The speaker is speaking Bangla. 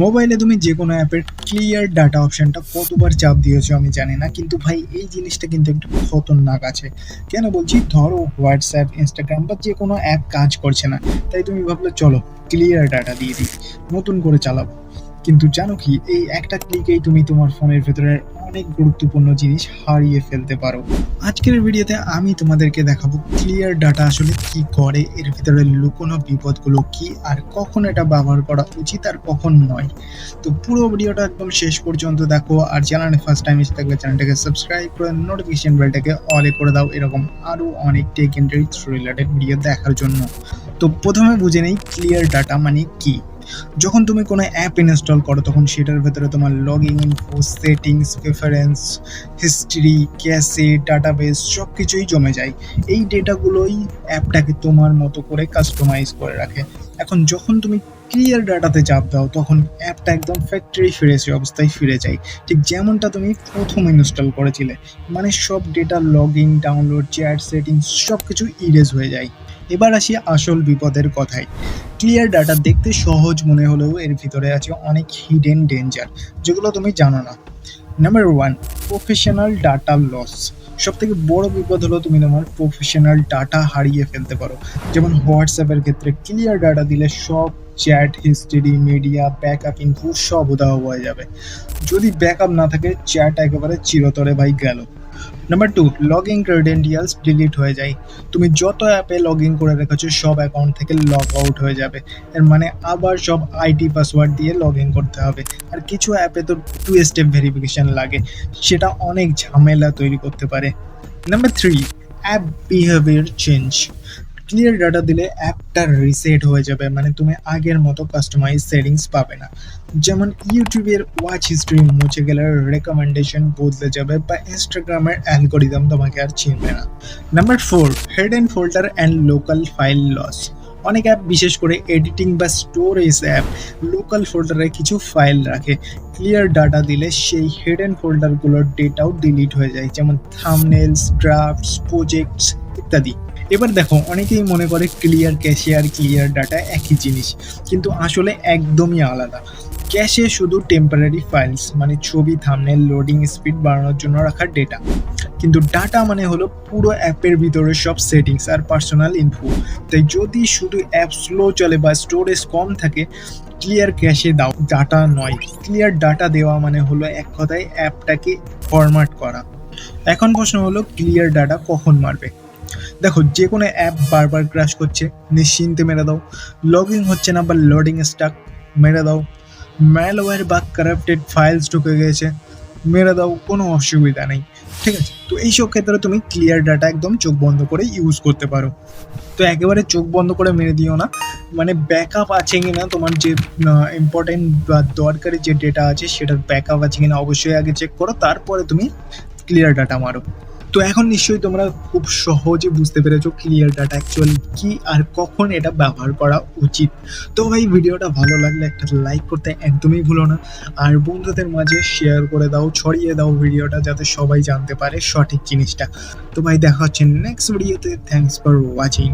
মোবাইলে তুমি যে কোনো অ্যাপের ক্লিয়ার ডাটা অপশানটা কতবার চাপ দিয়েছ আমি জানি না, কিন্তু ভাই এই জিনিসটা কিন্তু একটু খতরনাক আছে। কেন বলছি? ধরো হোয়াটসঅ্যাপ, ইনস্টাগ্রাম বা যে কোনো অ্যাপ কাজ করছে না, তাই তুমি ভাবলে চলো ক্লিয়ার ডাটা দিয়ে দিই, নতুন করে চালাবো। কিন্তু জানো কি? এই একটা ক্লিকেই তুমি তোমার ফোনের ভেতরে অনেক গুরুত্বপূর্ণ জিনিস হারিয়ে ফেলতে পারো। আজকের ভিডিওতে আমি তোমাদেরকে দেখাবো ক্লিয়ার ডাটা আসলে কি করে, এর ভিতরে লুকোনো বিপদগুলো কি, আর কখন এটা ব্যবহার করা উচিত আর কখন নয়। তো পুরো ভিডিওটা একদম শেষ পর্যন্ত দেখো, আর চ্যানেলে ফার্স্ট টাইম এসে থাকলে চ্যানেলটাকে সাবস্ক্রাইব করে নোটিফিকেশন বেলটাকে অলে করে দাও, এরকম আরও অনেক টেক এন্ড রিলেটেড ভিডিও দেখার জন্য। তো প্রথমে বুঝে নেই ক্লিয়ার ডাটা মানে কি। যখন তুমি কোনো অ্যাপ ইনস্টল করো, তখন সেটার ভেতরে তোমার log in info settings preference history cache database সব কিছুই জমে যায়। এই ডেটাগুলোই অ্যাপটাকে তোমার মতো করে কাস্টমাইজ করে রাখে। এখন যখন তুমি ক্লিয়ার ডাটাতে চাপ দাও, তখন অ্যাপটা একদম ফ্যাক্টরি ফিরেছে, অবস্থায় ফিরে যায়। ঠিক যেমনটা তুমি প্রথম ইনস্টল করেছিলে। মানে সব data log in download chat settings সব কিছু ইরেজ হয়ে যায়। এবার আসি আসল বিপদের কথায়। ক্লিয়ার ডাটা দেখতে সহজ মনে হলেও এর ভিতরে আছে অনেক হিডেন ডেঞ্জার যেগুলো তুমি জানো না। Number one professional data loss সব থেকে বড় বিপদ হলো তুমি তোমার প্রফেশনাল ডাটা হারিয়ে ফেলতে পারো। যেমন হোয়াটসঅ্যাপের ক্ষেত্রে ক্লিয়ার ডাটা দিলে সব chat history media backup info সব উদাহ হয়ে যাবে। যদি ব্যাকআপ না থাকে চ্যাট একেবারে চিরতরে ভাই গেল। Number two log in credentials delete হয়ে যায়। তুমি যত অ্যাপে লগ ইন করে রেখেছো, সব অ্যাকাউন্ট থেকে লগ আউট হয়ে যাবে। এর মানে আবার সব আইডি পাসওয়ার্ড দিয়ে লগ ইন করতে হবে। আর কিছু অ্যাপে তো টু স্টেপ ভেরিফিকেশন লাগে। সেটা অনেক ঝামেলা তৈরি করতে পারে। Number three app behaviour change clear data দিলে অ্যাপটা রিসেট হয়ে যাবে মানে তুমি আগের মতো কাস্টমাইজ সেটিংস পাবে না। যেমন ইউটিউবের ওয়াচ হিস্ট্রি মুছে গেলে রেকমেন্ডেশন বদলে যাবে বা ইনস্টাগ্রামের অ্যালগোরিদম তোমাকে আর চিনবে না। Number four head and folder and local file loss অনেক অ্যাপ বিশেষ করে এডিটিং বা স্টোরেজ অ্যাপ লোকাল ফোল্ডারে কিছু ফাইল রাখে। ক্লিয়ার ডাটা দিলে সেই হেডেন ফোল্ডারগুলোর ডেটাও ডিলিট হয়ে যায়, যেমন থামনেলস ড্রাফটস প্রজেক্টস ইত্যাদি। এবার দেখো, অনেকেই মনে করে ক্লিয়ার ক্যাশে আর ক্লিয়ার ডাটা একই জিনিস, কিন্তু আসলে একদমই আলাদা। ক্যাশে শুধু টেম্পারারি ফাইলস মানে ছবি থামনেল লোডিং স্পিড বাড়ানোর জন্য রাখা ডেটা কিন্তু ডাটা মানে হলো পুরো অ্যাপের ভিতরে সব সেটিংস আর পার্সোনাল ইনফো তাই যদি শুধু অ্যাপ স্লো চলে বা স্টোরেজ কম থাকে ক্লিয়ার ক্যাশে দাও ডাটা নয়। ক্লিয়ার ডাটা দেওয়া মানে হলো এক কথায় অ্যাপটাকে ফরম্যাট করা। এখন প্রশ্ন হলো ক্লিয়ার ডাটা কখন মারবে? দেখো, যে কোনো অ্যাপ বারবার ক্র্যাশ করছে, নিশ্চিন্তে মেরে দাও। লগ হচ্ছে না বা লোডিং স্টাক মেরে দাও। ম্যালওয়্যার বা কারাপ্টেড ফাইলস ঢুকে গেছে, মেরে দাও, কোনো অসুবিধা নেই। ঠিক আছে? তো এইসব ক্ষেত্রে তুমি ক্লিয়ার ডাটা একদম চোখ বন্ধ করে ইউজ করতে পারো। তো একেবারে চোখ বন্ধ করে মেরে দিও না। মানে ব্যাকআপ আছে কি না তোমার যে ইম্পর্টেন্ট বা দরকারি যে ডেটা আছে, সেটার ব্যাকআপ আছে কি না অবশ্যই আগে চেক করো, তারপরে তুমি ক্লিয়ার ডাটা মারো। তো এখন নিশ্চয়ই তোমরা খুব সহজে বুঝতে পেরেছ ক্লিয়ার ডাটা অ্যাকচুয়ালি কি আর কখন এটা ব্যবহার করা উচিত। তো ভাই, ভিডিওটা ভালো লাগলে একটা লাইক করতে একদমই ভুলো না। আর বন্ধুদের মাঝে শেয়ার করে দাও, ছড়িয়ে দাও ভিডিওটা যাতে সবাই জানতে পারে সঠিক জিনিসটা। তো ভাই, দেখা হচ্ছে নেক্সট ভিডিওতে থ্যাংকস ফর ওয়াচিং